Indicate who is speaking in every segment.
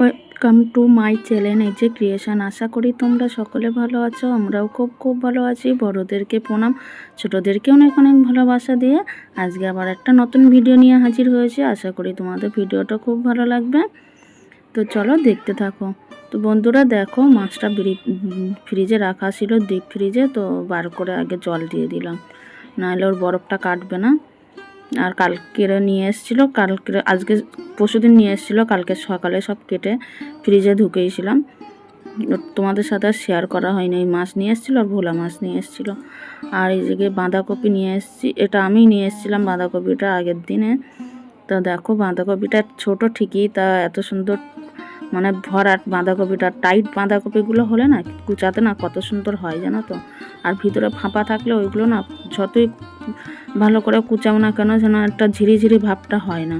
Speaker 1: Welcome to my channel এই যে creation আশা করি তোমরা সকলে ভালো আছো, আমরাও খুব খুব ভালো আছি। বড়োদেরকে প্রণাম, ছোটোদেরকে অনেক অনেক ভালোবাসা দিয়ে আজকে আবার একটা নতুন ভিডিও নিয়ে হাজির হয়েছে। আশা করি তোমাদের ভিডিওটা খুব ভালো লাগবে। তো চলো দেখতে থাকো। তো বন্ধুরা দেখো, মাছটা ফ্রিজে রাখা ছিল ডিপ ফ্রিজে তো বার করে আগে জল দিয়ে দিলাম। নাহলে ওর বরফটা কাটবে না। আর কালকেরও নিয়ে এসেছিল কালকে আজকে পরশুদিন নিয়ে এসেছিল, কালকে সকালে সব কেটে ফ্রিজে ঢুকেইছিলাম। তোমাদের সাথে শেয়ার করা হয়নি, এই মাছ নিয়ে এসেছিল আর ভোলা মাছ নিয়ে এসেছিল। আর এই যে বাঁধাকপি নিয়ে এসেছি, এটা আমি নিয়ে এসেছিলাম বাঁধাকপিটা আগের দিনে। তো দেখো বাঁধাকপিটা ছোট ঠিকই, তা এত সুন্দর মানে ভরাট বাঁধাকপিটা টাইট বাঁধাকপিগুলো হলে না কুচাতে না কত সুন্দর হয় জানো তো? আর ভিতরে ফাঁপা থাকলে ওইগুলো না যতই ভালো করে কুচাও না কেন যেন একটা ঝিরিঝিরি ভাবটা হয় না।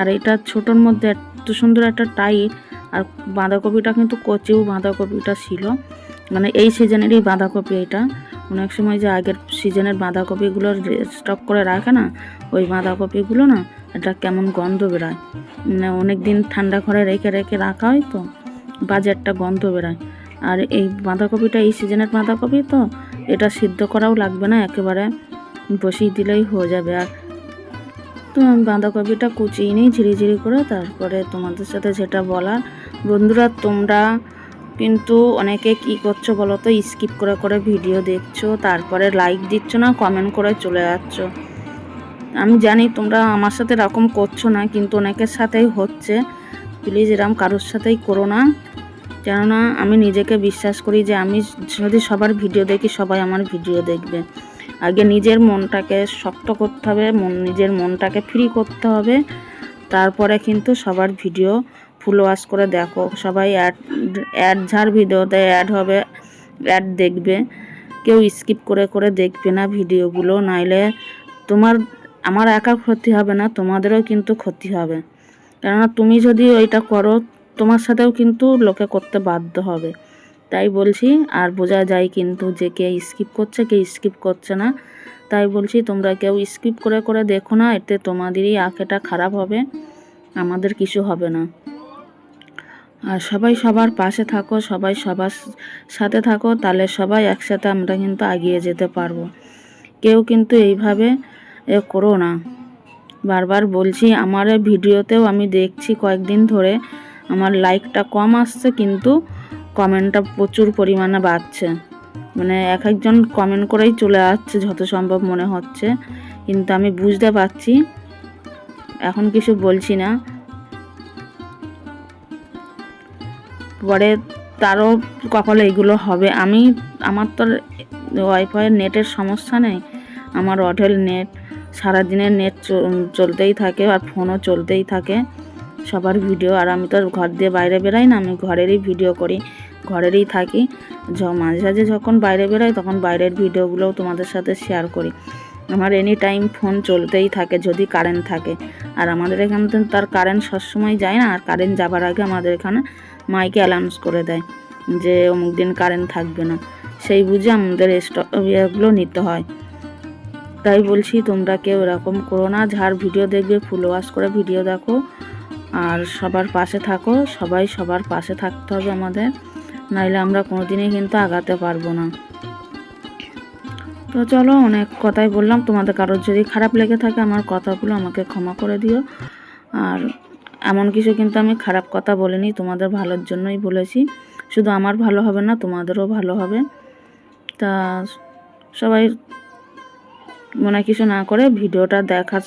Speaker 1: আর এটা ছোটোর মধ্যে এত সুন্দর একটা টাইট আর বাঁধাকপিটা কিন্তু কচিও বাঁধাকপিটা ছিল। মানে এই সিজনেরই বাঁধাকপি এটা। অনেক সময় যে আগের সিজনের বাঁধাকপিগুলো স্টক করে রাখে না, ওই বাঁধাকপিগুলো না এটা কেমন গন্ধ বেরোয়। অনেক দিন ঠান্ডা ঘরে রেখে রেখে রাখা হয় তো, বাজে একটা গন্ধ বেরোয়। আর এই বাঁধাকপিটা, এই সিজনের বাঁধাকপি তো, এটা সিদ্ধ করাও লাগবে না, একেবারে বসিয়ে দিলেই হয়ে যাবে। আর তো আমি বাঁধাকপিটা কুচিয়ে নিই ঝিরিঝিরি করে, তারপরে তোমাদের সাথে যেটা বলার, বন্ধুরা, তোমরা কিন্তু অনেকে কি করছ বলো তো, স্কিপ করে করে ভিডিও দেখছ, তারপরে লাইক দিচ্ছ না কমেন্ট করে চলে যাচ্ছ। আমি জানি তোমরা আমার সাথে এরকম করছ না, কিন্তু অনেকের সাথেই হচ্ছে। প্লিজ এরকম কারোর সাথেই করো না। কেননা আমি নিজেকে বিশ্বাস করি যে আমি যদি সবার ভিডিও দেখি, সবাই আমার ভিডিও দেখবে। আগে নিজের মনটাকে শক্ত করতে হবে, মন, নিজের মনটাকে ফ্রি করতে হবে। তারপরে কিন্তু সবার ভিডিও ফুল ওয়াশ করে দেখো। সবাই অ্যাড অ্যাড ঝাড় ভিডিওতে অ্যাড হবে অ্যাড দেখবে। কেউ স্কিপ করে করে দেখবে না ভিডিওগুলো। নাইলে তোমার আমার একা ক্ষতি হবে না, তোমাদেরও কিন্তু ক্ষতি হবে। কেননা তুমি যদি ওইটা করো, তোমার সাথেও কিন্তু লোকে করতে বাধ্য হবে। তাই বলছি, আর বোঝা যায় কিন্তু যে কে স্কিপ করছে, কে স্কিপ করছে না। তাই বলছি, তোমরা কেউ স্কিপ করে করে দেখো না, এতে তোমাদেরই আঁকেটা খারাপ হবে, আমাদের কিছু হবে না। আর সবাই সবার পাশে থাকো, সবাই সবার সাথে থাকো, তাহলে সবাই একসাথে আমরা কিন্তু এগিয়ে যেতে পারব। কেউ কিন্তু এইভাবে এ করো না। বারবার বলছি, আমার ভিডিওতেও আমি দেখছি কয়েকদিন ধরে আমার লাইকটা কম আসছে, কিন্তু কমেন্টটা প্রচুর পরিমাণে বাড়ছে। মানে এক একজন কমেন্ট করেই চলে আসছে, যত সম্ভব মনে হচ্ছে। কিন্তু আমি বুঝতে পারছি, এখন কিছু বলছি না। পরে তারও কপালে এগুলো হবে। আমি, আমার তো ওয়াইফাইয়ের নেটের সমস্যা নেই। আমার অঢেল নেট সারাদিনের নেট চলতেই থাকে আর ফোনও চলতেই থাকে। সবার ভিডিও আর আমি তো ঘর দিয়ে বাইরে বেরাই না, আমি ঘরেরই ভিডিও করি, ঘরেরই থাকি। মাঝে মাঝে যখন বাইরে বেরোই তখন বাইরের ভিডিওগুলোও তোমাদের সাথে শেয়ার করি। আমার এনি টাইম ফোন চলতেই থাকে যদি কারেন্ট থাকে। আর আমাদের এখানে তো তার কারেন্ট সবসময় যায় না, আর কারেন্ট যাবার আগে আমাদের এখানে মাইকে অ্যালাউন্স করে দেয় যে অমুক দিন কারেন্ট থাকবে না। সেই বুঝে আমাদের স্টক ইয়েগুলো নিতে হয়। তাই বলছি তোমরা কেউ এরকম করো না। যার ভিডিও দেখবে ফুল ওয়াশ করে ভিডিও দেখো। আর সবার পাশে থাকো। সবাই সবার পাশে থাকতে হবে আমাদের। নাইলে আমরা কোনোদিনই কিন্তু আগাতে পারব না। তো চলো, অনেক কথাই বললাম। তোমাদের কারোর যদি খারাপ লেগে থাকে আমার কথাগুলো আমাকে ক্ষমা করে দিও। আর এমন কিছু কিন্তু আমি খারাপ কথা বলিনি, তোমাদের ভালোর জন্যই বলেছি। শুধু আমার ভালো হবে না, তোমাদেরও ভালো হবে। তা সবাই মনে কিছু না করে ভিডিওটা দেখা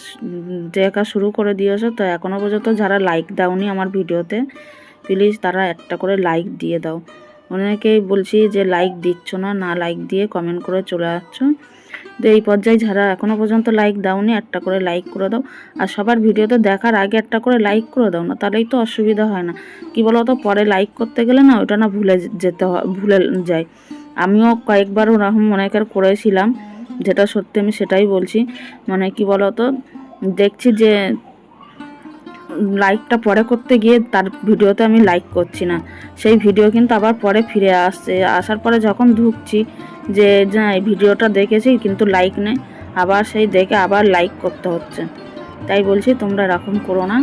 Speaker 1: দেখা শুরু করে দিয়েছ। তো এখনও পর্যন্ত যারা লাইক দাওনি আমার ভিডিওতে প্লিজ তারা একটা করে লাইক দিয়ে দাও। অনেকেই বলছি যে লাইক দিচ্ছ না না লাইক দিয়ে কমেন্ট করে চলে যাচ্ছ তো এই পর্যায়ে যারা এখনও পর্যন্ত লাইক দাওনি, একটা করে লাইক করে দাও। আর সবার ভিডিওতে দেখার আগে একটা করে লাইক করে দাও না, তাহলেই তো অসুবিধা হয় না। কি বলো তো পরে লাইক করতে গেলে না ওটা না ভুলে যেতে হয়, ভুলে যায়। আমিও কয়েকবার ওরকম অনেকের করেছিলাম। যেটা সত্যি আমি সেটাই বলছি। মানে কি বলতো? দেখছি যে লাইকটা পরে করতে গিয়ে তার ভিডিওতে আমি লাইক করছি না। সেই ভিডিও কিন্তু আবার পরে ফিরে আসছে। আসার পরে যখন ঢুকছি যে এই ভিডিওটা দেখেছি, কিন্তু লাইক নেই। আবার সেই দেখে আবার লাইক করতে হচ্ছে। তাই বলছি, তোমরা এরকম করো না।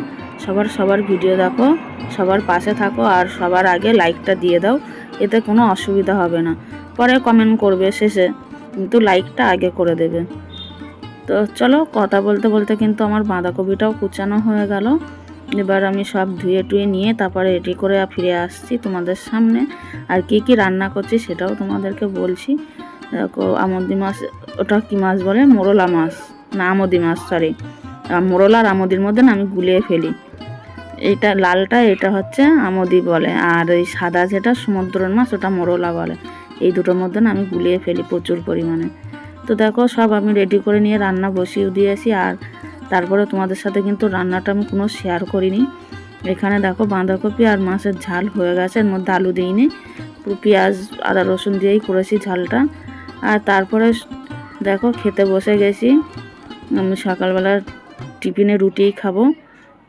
Speaker 1: সবার সবার ভিডিও দেখো, সবার পাশে থাকো আর সবার আগে লাইকটা দিয়ে দাও। এতে কোনো অসুবিধা হবে না। পরে কমেন্ট করবে শেষে। কিন্তু লাইকটা আগে করে দেবে। তো চলো কথা বলতে বলতে কিন্তু আমার বাঁধাকপিটাও কুচানো হয়ে গেল। এবার আমি সব ধুয়ে টুয়ে নিয়ে তারপরে রেডি করে ফিরে আসছি তোমাদের সামনে। আর কি কি রান্না করছি সেটাও তোমাদেরকে বলছি। দেখো আমদি মাছ, ওটা কি মাছ বলে? মোরলা মাছ। না আমদি মাছ সরি মোরলা আর আমদির মধ্যে আমি গুলিয়ে ফেলি। এটা লালটা, এটা হচ্ছে আমদি বলে। আর ওই সাদা যেটা সমুদ্রের মাছ, ওটা মোরলা বলে। এই দুটোর মধ্যে না আমি গুলিয়ে ফেলি প্রচুর পরিমাণে। তো দেখো, সব আমি রেডি করে নিয়ে রান্না বসিয়ে দিয়েছি আর তারপরে তোমাদের সাথে কিন্তু রান্নাটা আমি কোনো শেয়ার করিনি। এখানে দেখো বাঁধাকপি আর মাছের ঝাল হয়ে গেছে, এর মধ্যে আলু দিইনি। পুরো পেঁয়াজ, আদা, রসুন দিয়েই করেছি ঝালটা। আর তারপরে দেখো খেতে বসে গেছি। আমি সকালবেলা টিফিনে রুটিই খাব।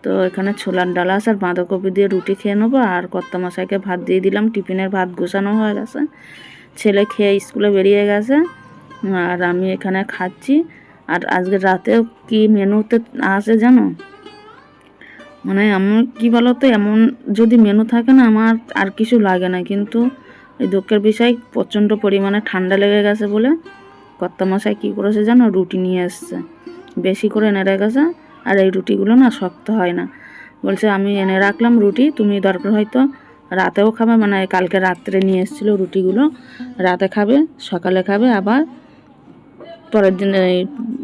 Speaker 1: তো এখানে ছোলার ডালাস আর বাঁধাকপি দিয়ে রুটি খেয়ে নেব আর কর্তা মশাইকে ভাত দিয়ে দিলাম। টিফিনের ভাত গোছানো হয়ে গেছে। ছেলে খেয়ে স্কুলে বেরিয়ে গেছে, আর আমি এখানে খাচ্ছি। আর আজকে রাতেও কি মেনুতে আছে জানো? মানে আমি কি বলতো, এমন যদি মেনু থাকে না, আমার আর কিছু লাগে না। কিন্তু এই দুঃখের বিষয়, প্রচণ্ড পরিমাণে ঠান্ডা লেগে গেছে বলে কর্তা মশাই কী করেছে জানো, রুটি নিয়ে এসছে। বেশি করে এনে রেখেছে আর এই রুটিগুলো না শক্ত হয় না। বলছে, আমি এনে রাখলাম রুটি, তুমি দরকার হয়তো রাতেও খাবে মানে কালকে রাত্রে নিয়ে এসেছিল রুটিগুলো। রাতে খাবে, সকালে খাবে, আবার পরের দিন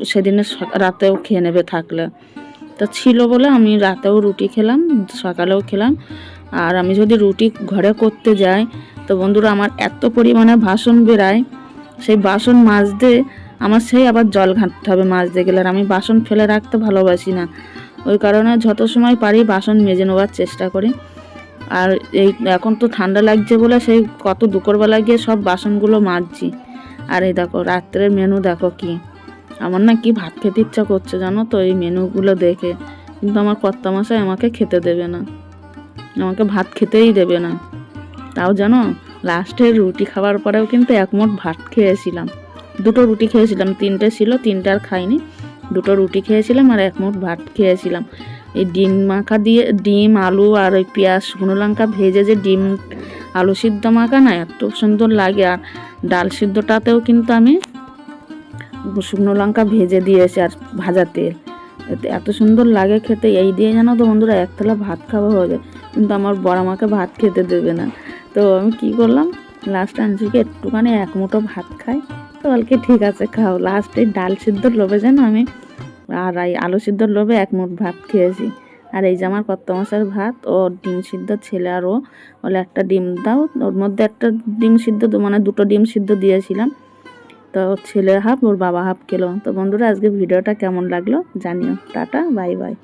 Speaker 1: সেদিনে রাতেও খেয়ে নেবে থাকলে। তো ছিল বলে আমি রাতেও রুটি খেলাম, সকালেও খেলাম। আর আমি যদি রুটি ঘরে করতে যাই, তো বন্ধুরা আমার এত পরিমাণে বাসন বেরায়, সেই বাসন মাজতে আমার সেই আবার জল ঘাঁটতে হবে মাজতে গেলে, আর আমি বাসন ফেলে রাখতে ভালোবাসি না। ওই কারণে যত সময় পারি বাসন মেজে নেওয়ার চেষ্টা করি। আর এই এখন তো ঠান্ডা লাগছে বলে সেই কত দুপুরবেলা গিয়ে সব বাসনগুলো মাজছি। আর এই দেখো, রাত্রের মেনু দেখো কি। আমার না কি ভাত খেতে ইচ্ছা করছে জানো তো, এই মেনুগুলো দেখে। কিন্তু আমার কর্তা মশাই আমাকে খেতে দেবে না। আমাকে ভাত খেতেই দেবে না। তাও জানো লাস্টে রুটি খাওয়ার পরেও কিন্তু এক মুঠ ভাত খেয়েছিলাম। দুটো রুটি খেয়েছিলাম, তিনটে ছিল, তিনটে আর খাইনি। দুটো রুটি খেয়েছিলাম আর এক মুঠ ভাত খেয়েছিলাম। এই ডিম মাখা দিয়ে, ডিম, আলু আর ওই পেঁয়াজ শুকনো লঙ্কা ভেজে যে ডিম, আলু সিদ্ধ মাখা না এত সুন্দর লাগে। আর ডাল সিদ্ধটাতেও কিন্তু আমি শুকনো লঙ্কা ভেজে দিয়েছি আর ভাজা তেল। এতে এত সুন্দর লাগে খেতে। এই দিয়ে জানো তো বন্ধুরা, এক থালা ভাত খাওয়া হয়ে যায়। কিন্তু আমার বড় মাকে ভাত খেতে দেবে না। তো আমি কি করলাম লাস্ট আনছিকে একটুখানি এক মুঠো ভাত খাই। তো বলকে ঠিক আছে, খাও। লাস্টে ডাল সিদ্ধ লোভে যেন আমি আর এই আলু সিদ্ধর লোভে এক মুঠ ভাত খেয়েছি। আর এই যে আমার কত মাসের ভাত, ও ডিম সিদ্ধ, ছেলে আর ও, বলে একটা ডিম দাও। ওর মধ্যে একটা ডিম সিদ্ধ মানে দুটো ডিম সিদ্ধ দিয়েছিলাম। তো ওর ছেলে হাফ, ওর বাবা হাফ খেলো। তো বন্ধুরা আজকে ভিডিওটা কেমন লাগল জানিও। Tata, bye bye.